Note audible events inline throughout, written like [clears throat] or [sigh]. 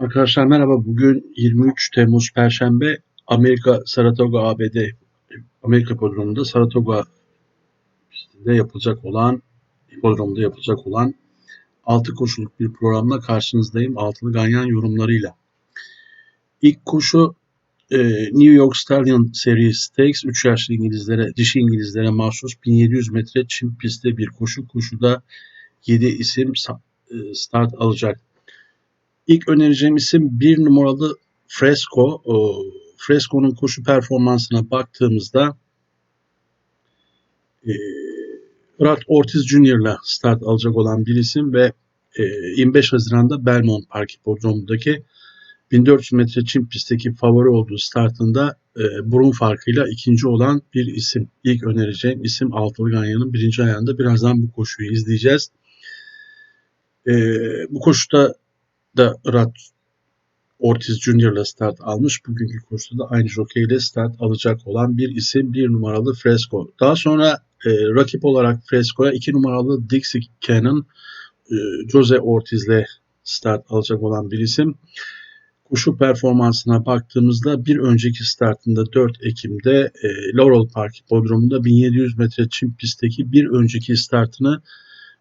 Arkadaşlar merhaba. Bugün 23 Temmuz Perşembe Amerika Saratoga ABD Amerika Hipodromu'nda Saratoga pistinde yapılacak olan hipodromda yapılacak olan 6 koşuluk bir programla karşınızdayım. Altılı ganyan yorumlarıyla. İlk koşu e, New York Stallion Series Stakes 3 yaşlı İngilizlere, dişi İngilizlere mahsus 1700 metre çim pistte bir koşu. Koşuda 7 isim e, start alacak. İlk önereceğim isim bir numaralı Fresco. Fresco'nun koşu performansına baktığımızda e, Murat Ortiz Jr.'la start alacak olan bir isim ve e, 25 Haziran'da Belmont Park Hipodromu'ndaki 1400 metre çim pistteki favori olduğu startında e, burun farkıyla ikinci olan bir isim. İlk önereceğim isim Altılı Ganyan'ın birinci ayağında. Birazdan bu koşuyu izleyeceğiz. E, bu koşuda da Murat Ortiz Jr. ile start almış. Bugünkü koşuda da aynı jockey ile start alacak olan bir isim bir numaralı Fresco. Daha sonra e, rakip olarak Fresco'ya iki numaralı Dixie Cannon e, Jose Ortiz ile start alacak olan bir isim. Koşu performansına baktığımızda bir önceki startında 4 Ekim'de e, Laurel Park Hipodromu'nda 1700 metre çim pistteki bir önceki startını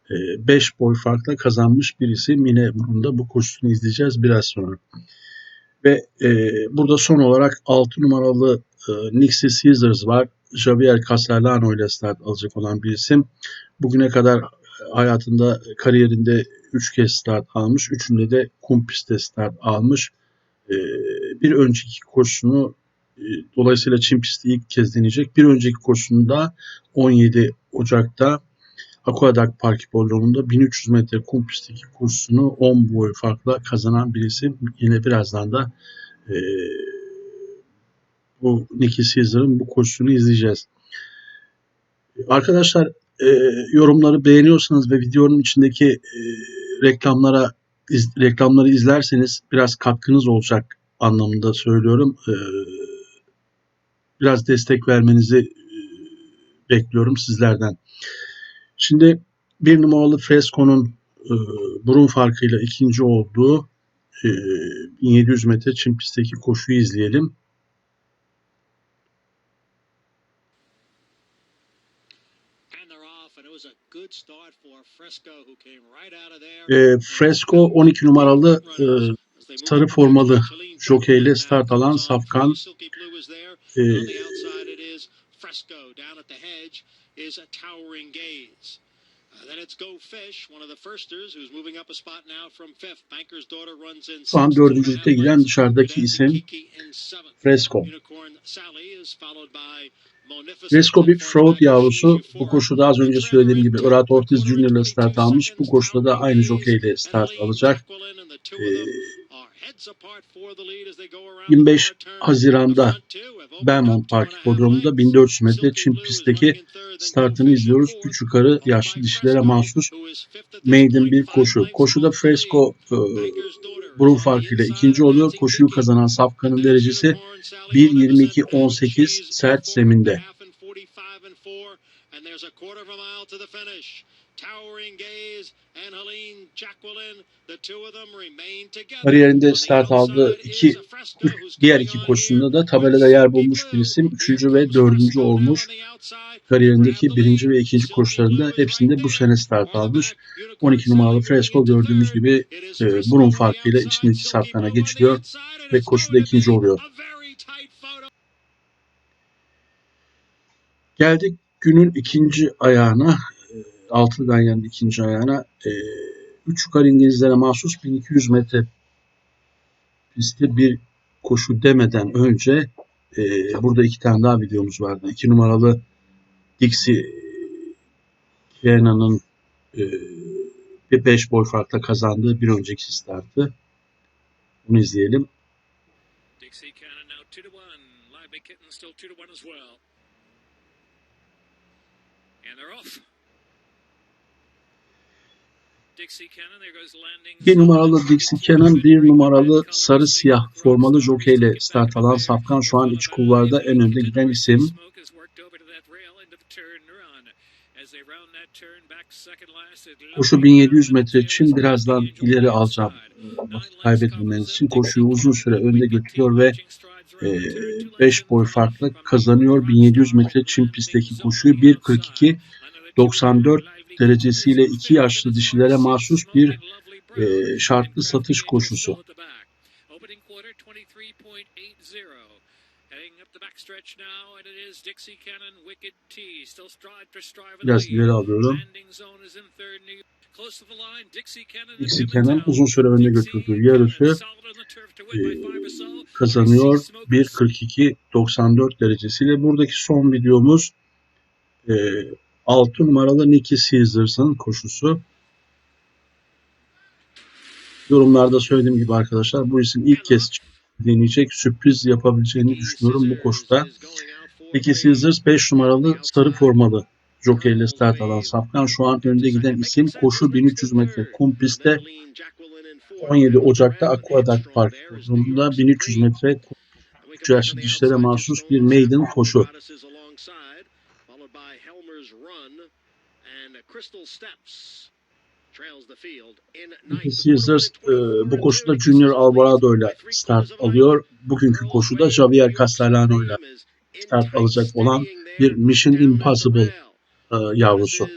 5 boy farkla kazanmış bir isim. Yine bunda bu koşusunu izleyeceğiz biraz sonra. Ve e, burada son olarak 6 numaralı e, Nixie Caesars var. Javier Castellano ile start alacak olan bir isim. Bugüne kadar hayatında kariyerinde 3 kez start almış. Üçünde de kum pistte start almış. E, bir önceki koşusunu e, dolayısıyla çim pisti ilk kez deneyecek. Bir önceki koşusunda 17 Ocak'ta Aqueduct Park Hipodromu'nda 1300 metre kum pistteki koşusunu 10 boy farkla kazanan bir isim. Yine birazdan da e, bu Nicky Caesar'ın bu koşusunu izleyeceğiz. Arkadaşlar e, yorumları beğeniyorsanız ve videonun içindeki e, reklamlara iz, reklamları izlerseniz biraz katkınız olacak anlamında söylüyorum. E, biraz destek vermenizi e, bekliyorum sizlerden. Şimdi bir numaralı Fresco'nun e, burun farkıyla ikinci olduğu e, 1700 metre çim pistteki koşuyu izleyelim. E, Fresco 12 numaralı e, sarı formalı jokeyle start alan Safkan. E, İs a towering gaze. Uh, then it's Go Fish, one of the firsters, who's moving up a spot now from fifth. Banker's Daughter runs in Şu an dördüncülükte giden dışarıdaki isim Fresco. Unicorn Sally is followed by Magnificent Fresco bir fraud yavrusu. Bu G4. koşuda az önce söylediğim gibi Murat Ortiz Jr. ile start almış. Bu koşuda da aynı jokeyle start alacak. Ee, 25 Haziran'da Belmont Park Hipodromu'nda 1400 metre çim pistteki startını izliyoruz. Üç yukarı yaşlı dişilere mahsus maiden bir koşu. Koşuda Fresco e, burun farkıyla ikinci oluyor. Koşuyu kazanan Safkan'ın derecesi 1.22.18 sert zeminde. Kariyerinde start aldığı iki who's diğer iki koşusunda da tabelada yer bulmuş bir isim. Üçüncü ve dördüncü olmuş. Kariyerindeki birinci ve ikinci koşularında hepsinde bu sene start almış. 12 numaralı Fresco gördüğümüz gibi e, burun farkıyla içindeki safkana geçiliyor ve koşuda ikinci oluyor. Geldik günün ikinci ayağına, altılı ganyanın ikinci ayağına. E, üç yukarı İngilizlere mahsus 1200 metre pistte bir koşu demeden önce e, burada iki tane daha videomuz vardı. İki numaralı Dixie Kenan'ın e, bir 5 boy farkla kazandığı bir önceki startı. Bunu izleyelim. Dixie Cannon now two to one. Live Big Kitten still two to one as well. And they're off. Dixie Cannon, there goes landing. Bir numaralı Dixie Cannon, bir numaralı sarı siyah formalı jokeyle start alan Safkan şu an iç kulvarda en önde giden isim. Koşu 1700 metre için birazdan ileri alacağım. Vakit kaybetmemeniz için koşuyu uzun süre önde götürüyor ve 5 boy farklı kazanıyor. 1700 metre çim pistteki koşuyu 1.42 94 derecesiyle iki yaşlı dişilere mahsus bir e, şartlı satış koşusu. Biraz ileri alıyorum. Dixie Cannon uzun süre önde götürdüğü yarışı e, kazanıyor 1.42 94 derecesiyle. Buradaki son videomuz e, 6 numaralı Nicky Caesars'ın koşusu. Yorumlarda söylediğim gibi arkadaşlar bu isim ilk kez deneyecek sürpriz yapabileceğini düşünüyorum bu koşuda. Nicky Caesars 5 numaralı sarı formalı jockey ile start alan Safkan şu an önde giden isim koşu 1300 metre kum pistte 17 Ocak'ta Aqueduct Park yolunda 1300 metre 3 yaşlı dişlere mahsus bir maiden koşu. Caesars e, bu koşuda Junior Alvarado ile start alıyor. Bugünkü koşuda Javier Castellano ile start alacak olan bir Mission Impossible e, yavrusu.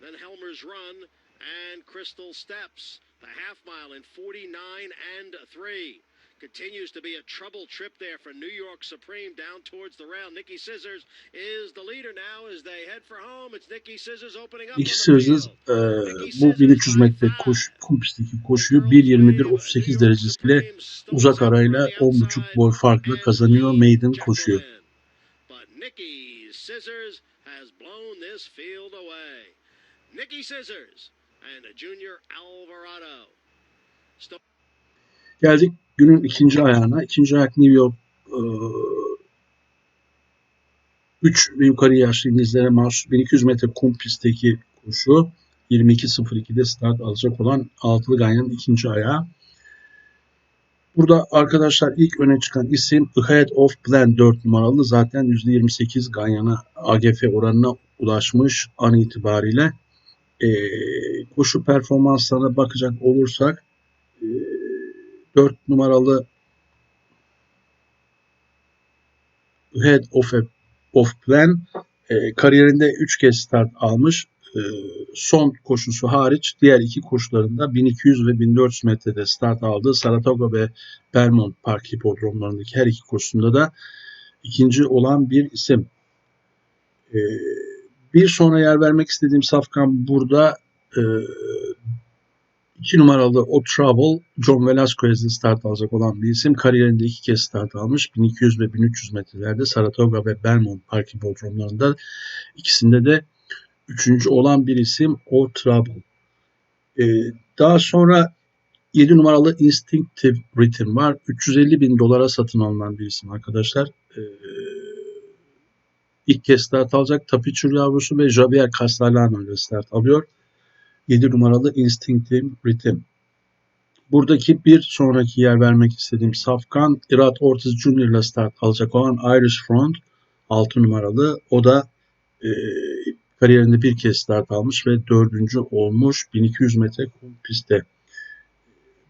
Then Helmer's Run and Crystal Steps, the half mile in 49 and three. Continues to be a trouble trip there for New York Supreme down towards the rail. Nicky Scissors is the leader now as they head for home. It's Nicky Scissors opening up. The Scissors e, bu 1300 metre koş, kum pistteki koşuyu 1.21-38 derecesiyle uzak arayla 10.5 boy farklı kazanıyor maiden koşuyu. But Nicky Scissors has blown this field away. Nicky Scissors and Junior Alvarado. Geldik günün ikinci ayağına. İkinci ayak New York 3 ve yukarı yaşlı İngilizlere mahsus 1200 metre kum pistteki koşu 22.02'de start alacak olan altılı ganyanın ikinci ayağı. Burada arkadaşlar ilk öne çıkan isim Ahead of Plan 4 numaralı zaten %28 ganyana AGF oranına ulaşmış an itibariyle. Ee, koşu performanslarına bakacak olursak e, 4 numaralı Head of, a, of Plan e, kariyerinde 3 kez start almış. E, son koşusu hariç diğer iki koşularında 1200 ve 1400 metrede start aldı. Saratoga ve Belmont Park hipodromlarındaki her iki koşusunda da ikinci olan bir isim. E, bir sonra yer vermek istediğim safkan burada e, 2 numaralı O Trouble, John Velasquez'de start alacak olan bir isim. Kariyerinde iki kez start almış. 1200 ve 1300 metrelerde Saratoga ve Belmont Park hipodromlarında ikisinde de üçüncü olan bir isim O Trouble. Ee, daha sonra 7 numaralı Instinctive Rhythm var. 350 bin dolara satın alınan bir isim arkadaşlar. Ee, ilk kez start alacak Tapiçur yavrusu ve Javier Castellano ile start alıyor. 7 numaralı Instinctive Rhythm. Buradaki bir sonraki yer vermek istediğim Safkan, Irat Ortiz Jr. ile start alacak olan Irish Front 6 numaralı. O da e, kariyerinde bir kez start almış ve dördüncü olmuş 1200 metre kum pistte.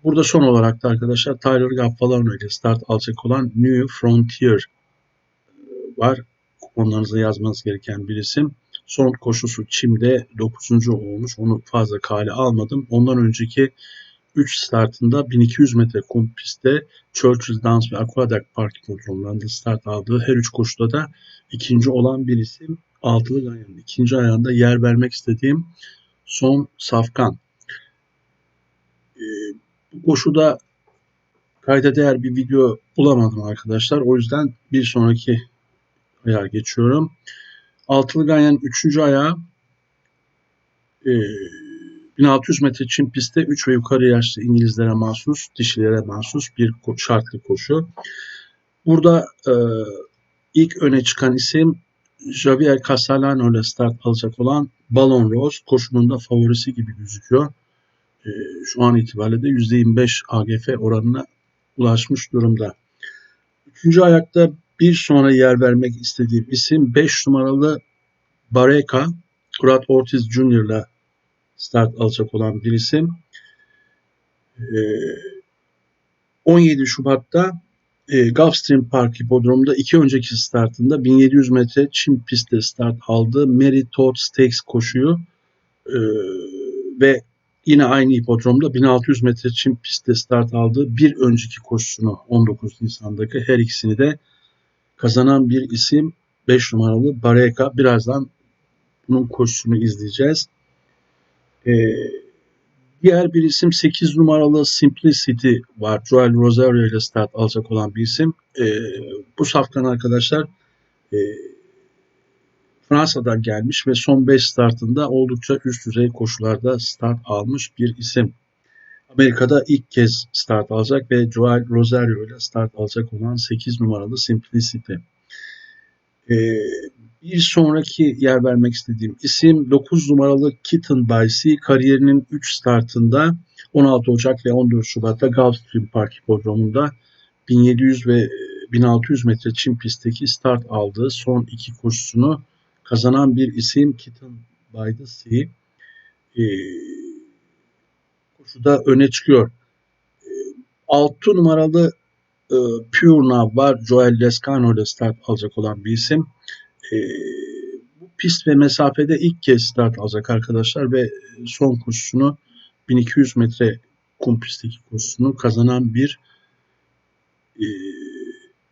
Burada son olarak da arkadaşlar Tyler Gaffalano ile start alacak olan New Frontier var. Kuponlarınıza yazmanız gereken bir isim. Son koşusu Çim'de 9. olmuş. Onu fazla kale almadım. Ondan önceki 3 startında 1200 metre kum pistte Churchill Downs ve Aqueduct Park hipodromlarında start aldığı her 3 koşuda da ikinci olan bir isim. Altılı Ganyan'ın ikinci ayağında yer vermek istediğim son safkan. Ee, bu koşuda kayda değer bir video bulamadım arkadaşlar. O yüzden bir sonraki ayağa geçiyorum. Altılı Ganyan'ın 3. ayağı e, 1600 metre çim pistte 3 ve yukarı yaşlı İngilizlere mahsus, dişilere mahsus bir şartlı koşu. Burada e, ilk öne çıkan isim Javier Castellano ile start alacak olan Ballon Rose koşunun da favorisi gibi gözüküyor. E, şu an itibariyle de %25 AGF oranına ulaşmış durumda. Üçüncü ayakta bir sonra yer vermek istediğim isim 5 numaralı Bareka. Murat Ortiz ile start alacak olan bir isim. Ee, 17 Şubat'ta e, Gulfstream Park Hipodromu'nda iki önceki startında 1700 metre çim pistte start aldı. Mary Todd Stakes koşuyu e, ve yine aynı hipodromda 1600 metre çim pistte start aldı. Bir önceki koşusunu 19 Nisan'daki her ikisini de kazanan bir isim 5 numaralı Bareka. Birazdan bunun koşusunu izleyeceğiz. Ee, diğer bir isim 8 numaralı Simplicity var. Joel Rosario ile start alacak olan bir isim. Ee, bu safkan arkadaşlar e, Fransa'dan gelmiş ve son 5 startında oldukça üst düzey koşularda start almış bir isim. Amerika'da ilk kez start alacak ve Joel Rosario ile start alacak olan 8 numaralı Simplicity. Ee, bir sonraki yer vermek istediğim isim 9 numaralı Kitten Bicy kariyerinin 3 startında 16 Ocak ve 14 Şubat'ta Gulfstream Park Hipodromu'nda 1700 ve 1600 metre çim pistteki start aldığı son iki koşusunu kazanan bir isim Kitten by. Ee, koşuda öne çıkıyor. Ee, 6 numaralı e, Pure Now var. Joel Lescano ile start alacak olan bir isim. Ee, bu pist ve mesafede ilk kez start alacak arkadaşlar ve son koşusunu 1200 metre kum pistteki koşusunu kazanan bir e,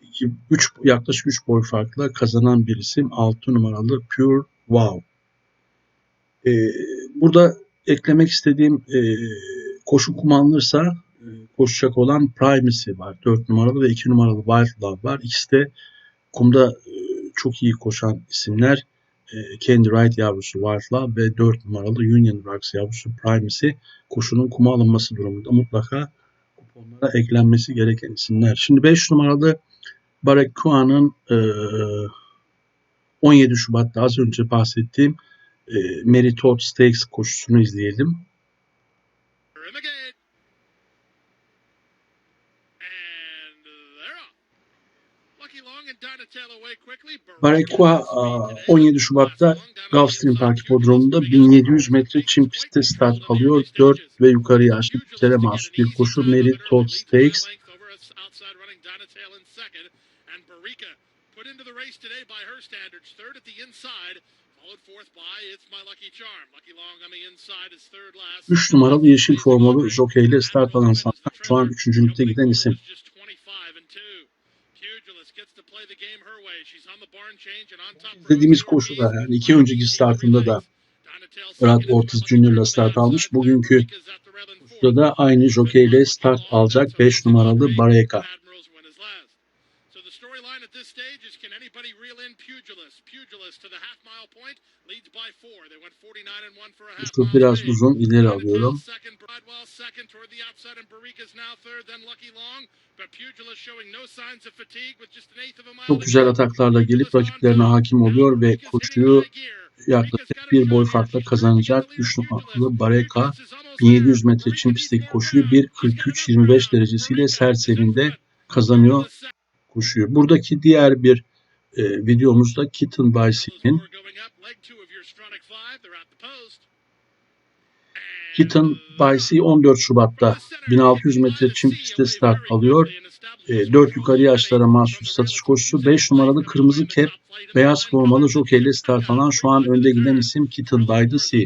iki, üç, yaklaşık 3 boy farkla kazanan bir isim 6 numaralı Pure Wow. Ee, burada eklemek istediğim e, koşu kumanlırsa e, koşacak olan Primacy var. 4 numaralı ve 2 numaralı Wild Love var. İkisi de kumda e, çok iyi koşan isimler. E, Candy Wright yavrusu Wild Love ve 4 numaralı Union Rocks yavrusu Primacy koşunun kuma alınması durumunda mutlaka kuponlara eklenmesi gereken isimler. Şimdi 5 numaralı Barek Kuan'ın e, 17 Şubat'ta az önce bahsettiğim e, Mary Todd Stakes koşusunu izleyelim. in the gate. And they're off. Lucky Long and Donatello away quickly. Barekua a, 17 Şubat'ta Gulfstream Park Hipodromu'nda 1700 metre çim pistte start alıyor. 4 ve yukarı yaşlı pitlere mahsus bir koşu Mary Todd Stakes. Put into the race today by her standards. Third at the inside. Followed fourth by It's My Lucky Charm. Lucky Long on the inside is third last. 3 numaralı yeşil formalı jockey ile start alan sanatçı şu an 3. ligde giden isim. İzlediğimiz koşuda yani iki önceki startında da Murat Ortiz ile start almış. Bugünkü koşuda da aynı jockey ile start alacak 5 numaralı Bareka. So the storyline at this stage is can anybody reel in Pugilist? Pugilist to the half mile point leads by four. They went 49 and 1 for a half Koşu mile biraz uzun ileri alıyorum. Çok güzel ataklarla gelip rakiplerine hakim oluyor ve koşuyu yaklaşık bir boy farkla kazanacak 3 numaralı Bareka 1700 metre çim pistteki koşuyu 1.43-25 derecesiyle serserinde kazanıyor koşuyu. Buradaki diğer bir e, videomuzda Kitten Bicycle'in Kitten Bicy 14 Şubat'ta 1600 metre çim pistte start alıyor. E, 4 yukarı yaşlara mahsus satış koşusu 5 numaralı kırmızı kep beyaz formalı jockey ile start alan şu an önde giden isim Kitten by the Sea.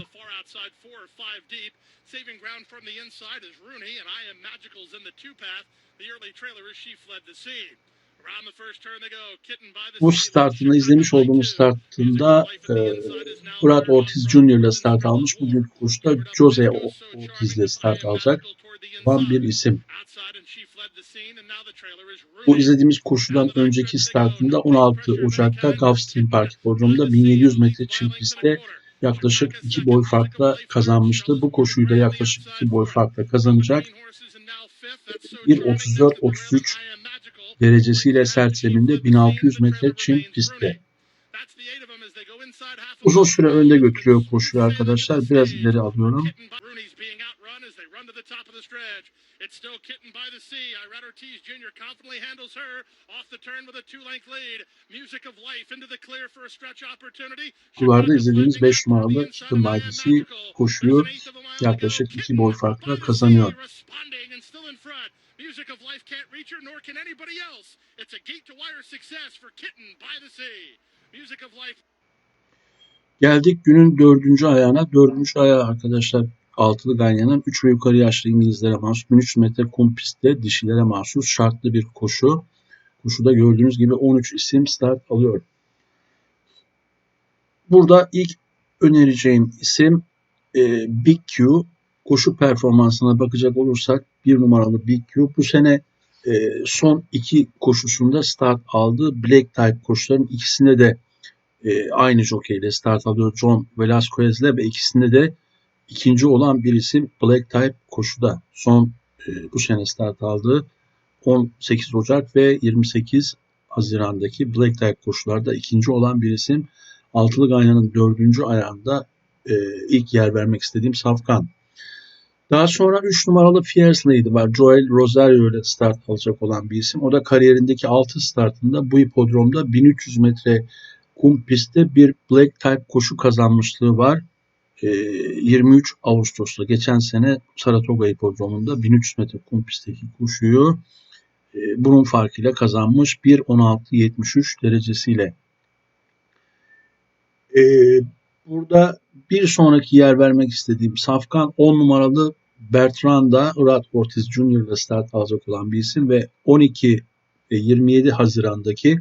Saving ground from the inside is Rooney and I am Magicals in the two path. The early trailer as she fled the scene. Bu sea. startında izlemiş olduğumuz startında e, Murat Ortiz Jr. ile start almış. Bugün koşuda Jose Ortiz ile start alacak. Olan bir isim. Bu izlediğimiz koşudan önceki startında 16 Ocak'ta Gulfstream Park Hipodromu'nda 1700 metre çim pistte yaklaşık 2 boy farkla kazanmıştı. Bu koşuyu da yaklaşık 2 boy farkla kazanacak. 1.34-33 derecesiyle sert zeminde 1600 metre çim pistte. Uzun süre önde götürüyor koşuyu arkadaşlar. Biraz ileri alıyorum. It's still Kitten by the Sea. Irad Ortiz Jr. confidently handles her off the turn with a two-length lead. Music of Life into the clear for a stretch opportunity. Sularda izlediğimiz 5 numaralı Kitten by the Sea koşuyu yaklaşık 2 boy farkla kazanıyor. Music of Life can't reach her, nor can anybody else. It's a gate to wire success for Kitten by the Sea. Music of Life Geldik günün dördüncü ayağına. Dördüncü ayağı arkadaşlar altılı ganyanın 3 ve yukarı yaşlı İngilizlere mahsus 1300 metre kum pistte dişilere mahsus şartlı bir koşu. Koşuda gördüğünüz gibi 13 isim start alıyor. Burada ilk önereceğim isim e, Big Q. Koşu performansına bakacak olursak bir numaralı Big Q. Bu sene e, son iki koşusunda start aldı. Black Type koşuların ikisinde de e, aynı jokeyle start alıyor John Velasquez'le ve ikisinde de ikinci olan bir isim Black Type koşuda. Son e, bu sene start aldığı 18 Ocak ve 28 Haziran'daki Black Type koşularda ikinci olan bir isim. Altılı Ganyan'ın dördüncü ayağında e, ilk yer vermek istediğim Safkan. Daha sonra 3 numaralı Fierce Lady var. Joel Rosario ile start alacak olan bir isim. O da kariyerindeki 6 startında bu hipodromda 1300 metre kum pistte bir Black Type koşu kazanmışlığı var. Ee, 23 Ağustos'ta geçen sene Saratoga hipodromunda 1300 metre kum pistteki koşuyu e, bunun farkıyla kazanmış 1.16.73 derecesiyle. Burada bir sonraki yer vermek istediğim Safkan 10 numaralı Bertranda Rad Ortiz Jr. ile start alacak olan bir isim ve 12 ve 27 Haziran'daki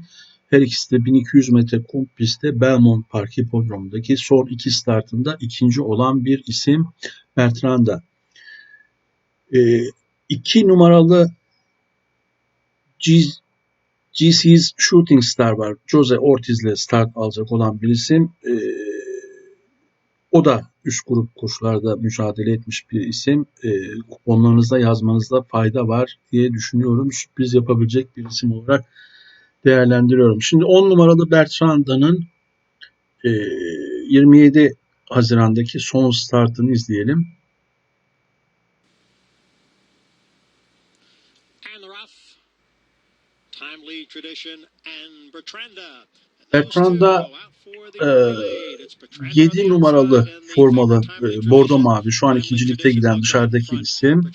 her ikisi de 1200 metre kum pistte Belmont Park Hipodromu'ndaki son iki startında ikinci olan bir isim Bertranda. Ee, iki numaralı G, GC's Shooting Star var. Jose Ortiz ile start alacak olan bir isim. Ee, o da üst grup koşularda mücadele etmiş bir isim. Ee, kuponlarınızda yazmanızda fayda var diye düşünüyorum. Sürpriz yapabilecek bir isim olarak değerlendiriyorum. Şimdi 10 numaralı Bertranda'nın e, 27 Haziran'daki son startını izleyelim. Time lead tradition and Bertranda. Bertranda, e, 7 numaralı formalı e, bordo mavi şu an ikincilikte giden dışarıdaki isim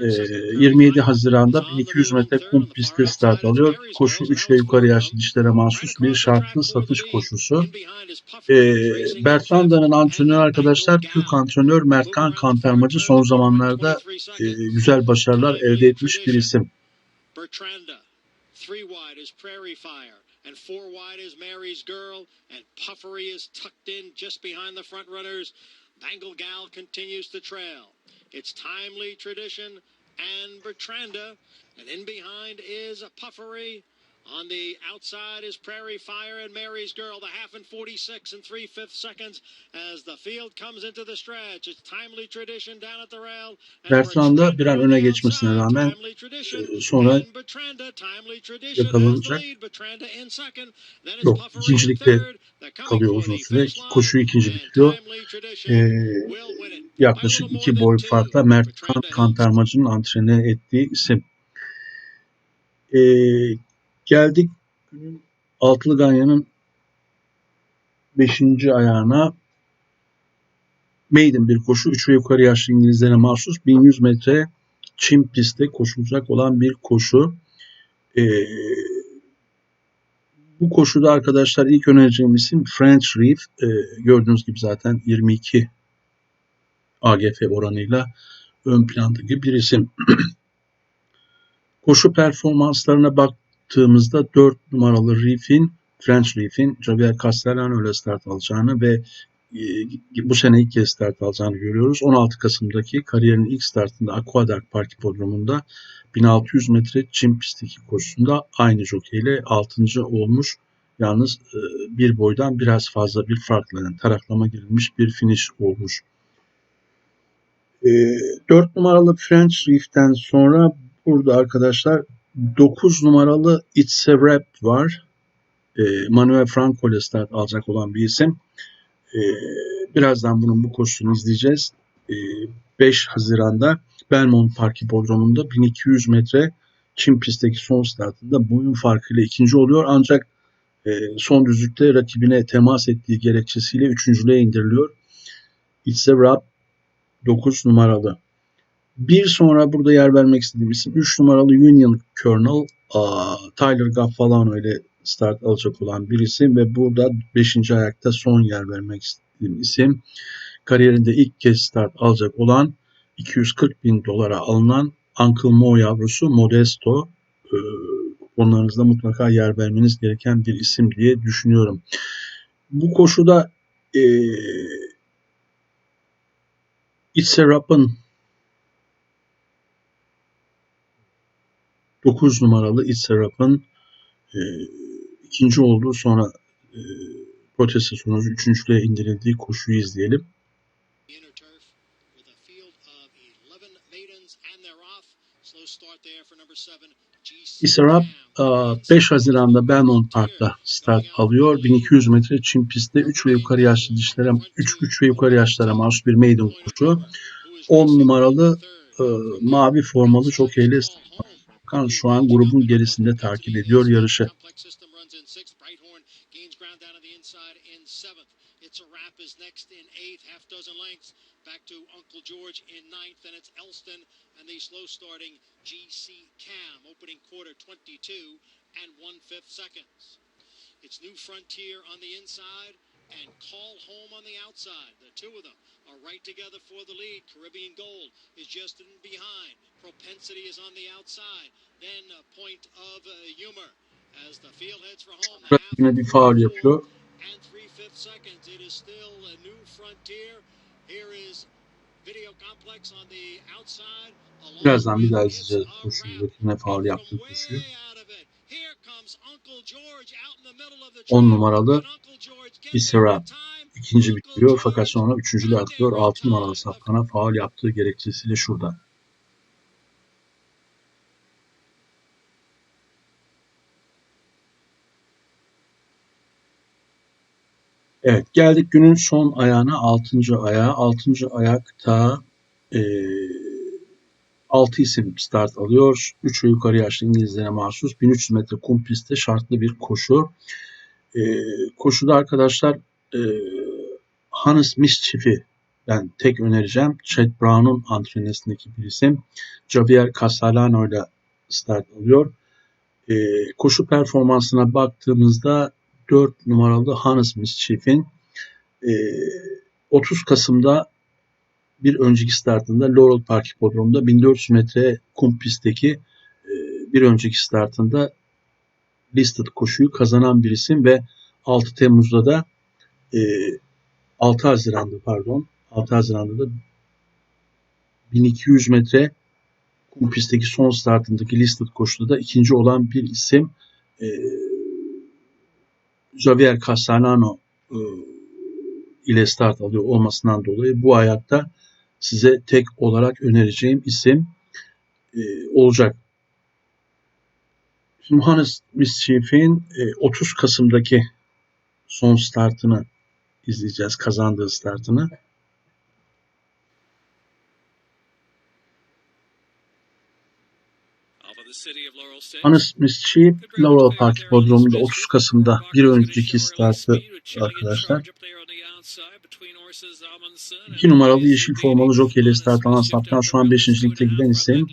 e, 27 Haziran'da 1200 metre kum pistte start alıyor. Koşu 3 ve yukarı yaşlı dişlere mahsus bir şartlı satış koşusu. E, Bertranda'nın antrenörü arkadaşlar Türk antrenör Mertkan Kantarmacı son zamanlarda e, güzel başarılar elde etmiş bir isim. Bertranda. Three wide is Prairie Fire, and four wide is Mary's Girl, and Puffery is tucked in just behind the front runners. Bangle Gal continues to trail. It's Timely Tradition and Bertranda, and in behind is a Puffery. On the outside is Prairie Fire and Mary's Girl, the half in 46 and 3 fifths seconds as the field comes into the stretch. It's Timely Tradition down at the rail. and Bertranda bir an öne geçmesine rağmen e, sonra and yakalanacak. Yok, ikincilikte kalıyor uzun süre. finish line, Koşuyu ikinci and bitiriyor. Timely Tradition Ee, yaklaşık iki boy farkla Mert Kantarmacı'nın antrene ettiği isim. Ee, geldik günün altılı ganyanın 5. ayağına. Maiden bir koşu. 3 ve yukarı yaşlı İngilizlere mahsus 1100 metre çim pistte koşulacak olan bir koşu. Ee, bu koşuda arkadaşlar ilk önereceğim isim French Reef. Ee, gördüğünüz gibi zaten 22 AGF oranıyla ön plandaki bir isim. [clears throat] Koşu performanslarına baktığımızda 4 numaralı Reef'in, French Reef'in Javier Castellano ile start alacağını ve e, bu sene ilk kez start alacağını görüyoruz. 16 Kasım'daki kariyerinin ilk startında Aquadark Park Hipodromu'nda 1600 metre çim pistteki koşusunda aynı jokeyle 6. olmuş. Yalnız e, bir boydan biraz fazla bir farkla yani taraklama girilmiş bir finish olmuş. E, 4 numaralı French Reef'ten sonra burada arkadaşlar 9 numaralı It's a Rap var. E, Manuel Franco ile start alacak olan bir isim. E, birazdan bunun bu koşusunu izleyeceğiz. e, 5 Haziran'da Belmont Park Hipodromu'nda 1200 metre çim pistteki son startında boyun farkıyla ikinci oluyor. Ancak e, son düzlükte rakibine temas ettiği gerekçesiyle üçüncülüğe indiriliyor. It's a Wrap 9 numaralı. Bir sonra burada yer vermek istediğim isim 3 numaralı Union Colonel aa, Tyler Gaffalano ile start alacak olan bir isim ve burada 5. ayakta son yer vermek istediğim isim kariyerinde ilk kez start alacak olan 240 bin dolara alınan Uncle Mo yavrusu Modesto ee, kuponlarınızda mutlaka yer vermeniz gereken bir isim diye düşünüyorum. Bu koşuda e, It's a Rap'ın 9 numaralı It's a Rap'ın e, ikinci olduğu sonra e, protesto sonucu üçüncülüğe indirildiği koşuyu izleyelim. The inner turf with a field of 11 maidens and they're off. Slow start there for number 7. GC It's a Rap Cam. 5 Haziran'da Belmont Park'ta start alıyor. 1200 metre çim pistte 3 ve yukarı yaşlı dişlere 3 3 ve yukarı yaşlara mahsus bir maiden koşu. 10 numaralı e, mavi formalı jokeyle Kan şu an grubun gerisinde takip ediyor yarışı. Complex system runs in sixth. Brighthorn gains ground down on the inside in seventh. It's a wrap is next in eighth, half dozen lengths. Back to Uncle George in ninth, and it's Elston and the slow starting GC Cam opening quarter 22 and one fifth seconds. It's New Frontier on the inside and Call Home on the outside. The two of them are right together for the lead. Caribbean Gold is just in behind. Propensity is on the outside. Then a point of uh, humor as the field heads for home. Yine bir faul yapıyor. and three fifth seconds. It is still a new frontier. Here is Video Complex on the outside. Birazdan bir daha izleyeceğiz. Wrap. Rakibine faul yaptığı koşuyu. way out of it, here comes Uncle George out in the middle of the 10 track. numaralı And Uncle George gets It's a there in Wrap. time. İkinci bitiriyor fakat sonra atlıyor. there in 6 numaralı safkana faul yaptığı gerekçesiyle şurada. Evet geldik günün son ayağına 6. ayağa. 6. ayakta e, 6 isim start alıyor. 3 ve yukarı yaşlı İngilizlere mahsus 1300 metre kum pistte şartlı bir koşu. E, koşuda arkadaşlar e, Hannes Mischief'i ben tek önereceğim. Chad Brown'un antrenöründeki bir isim. Javier Castellano ile start alıyor. E, koşu performansına baktığımızda 4 numaralı Hannes Mischief'in e, 30 Kasım'da bir önceki startında Laurel Park Hipodromu'nda 1400 metre kum pistteki e, bir önceki startında listed koşuyu kazanan bir isim ve 6 Temmuz'da da e, 6 Haziran'da pardon 6 Haziran'da da 1200 metre kum pistteki son startındaki listed koşuda da ikinci olan bir isim. E, Javier Castellano e, ile start alıyor olmasından dolayı bu ayakta size tek olarak önereceğim isim e, olacak. Şimdi Hannes Mischief'in e, 30 Kasım'daki son startını izleyeceğiz. Kazandığı startını. City of Laurel Park Hipodromu'nda 30 Kasım'da bir önceki startı arkadaşlar. İki numaralı yeşil formalı jockey ile start alan saftan şu an 5. ligde giden isim.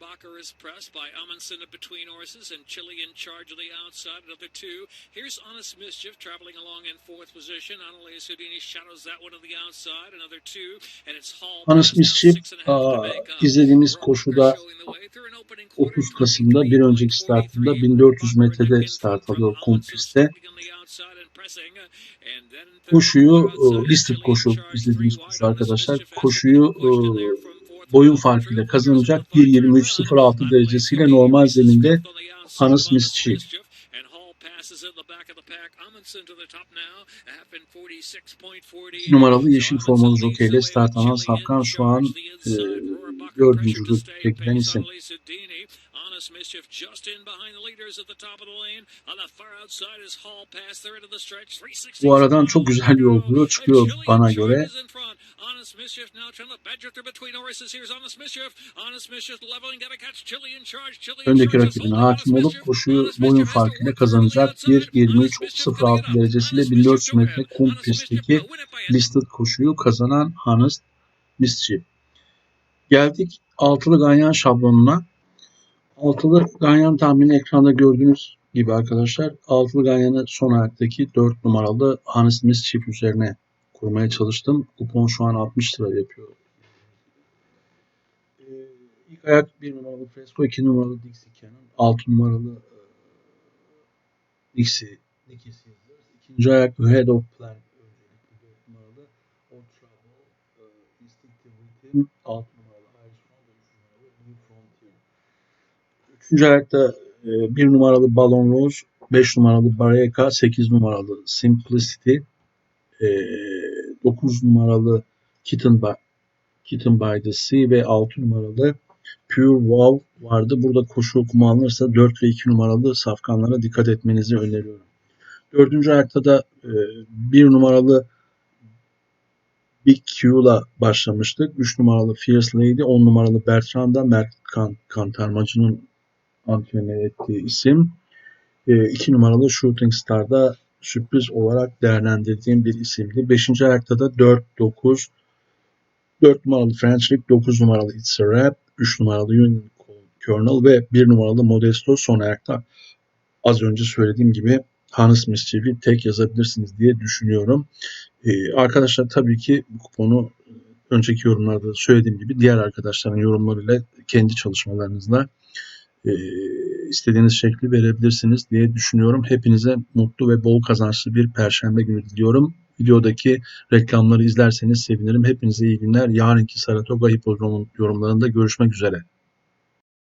Rohrabacher is pressed by Amundsen between horses and Chile in charge of the outside. Another two. Here's Honest Mischief traveling along in fourth position. Annalie Houdini shadows that one on the outside. Another two. And it's Hall. Honest Mischief to aa, up. izlediğimiz koşuda showing the way through an opening quarter, 30 Kasım'da bir önceki startında 1400 metrede start alıyor kum pistte. Koşuyu e, listed koşu izlediğimiz koşu arkadaşlar. Koşuyu e, boyun farkıyla kazanacak 1.23.06 derecesiyle normal zeminde Hannes Mischief. numaralı yeşil formalı jockey ile start alan Safkan şu an e, dördüncü rütbeye giden isim. Honest Mischief just in behind the leaders at the top of the lane. On the far outside is Hall past there into the stretch. 360 Bu aradan çok güzel yol buluyor. Çıkıyor bana göre. Honest Mischief now trying to badger through between horses. Here's Honest Mischief. Honest Mischief leveling. Gotta catch Chili in charge. Chili Öndeki rakibine hakim olup koşuyu boyun farkıyla kazanacak 1.23.06 derecesiyle 1400 metre kum pistteki listed koşuyu kazanan Hannes Mischief. Geldik altılı ganyan şablonuna. Altılı ganyan tahmini ekranda gördüğünüz gibi arkadaşlar altılı ganyanı son ayaktaki 4 numaralı Hannes Mischief üzerine kurmaya çalıştım. Kupon şu an 60 lira yapıyor. Ee, ilk ayak 1 numaralı Fresco, 2 numaralı Dixie Cannon, 6 numaralı e, Dixie, Dixie Silver. İkinci ayak Head of Plan öncelikli 4 numaralı Old Trouble, Instinctive Rhythm, 6 numaralı Irish Front ve 3 numaralı New Frontier. Üçüncü ayakta 1 numaralı Ballon Rose, 5 numaralı Bareka, 8 numaralı Simplicity, 9 numaralı Kitten by, Kitten by the Sea ve 6 numaralı Pure Wow vardı. Burada koşu okuma alınırsa 4 ve 2 numaralı safkanlara dikkat etmenizi öneriyorum. Dördüncü ayakta da 1 numaralı Big Q'la başlamıştık. 3 numaralı Fierce Lady, 10 numaralı Bertrand'a Mert kan, Kantarmacı'nın antrenör ettiği isim. 2 numaralı Shooting Star'da sürpriz olarak değerlendirdiğim bir isimdi. 5. ayakta da 4-9 4 numaralı French League, 9 numaralı It's a Rap, 3 numaralı Union Colonel ve 1 numaralı Modesto son ayakta az önce söylediğim gibi Hannes Mischief'i tek yazabilirsiniz diye düşünüyorum. Ee, arkadaşlar tabii ki bu kuponu önceki yorumlarda da söylediğim gibi diğer arkadaşların yorumlarıyla kendi çalışmalarınızla e, istediğiniz şekli verebilirsiniz diye düşünüyorum. Hepinize mutlu ve bol kazançlı bir perşembe günü diliyorum. Videodaki reklamları izlerseniz sevinirim. Hepinize iyi günler. Yarınki Saratoga Hipodromu'nun yorumlarında görüşmek üzere.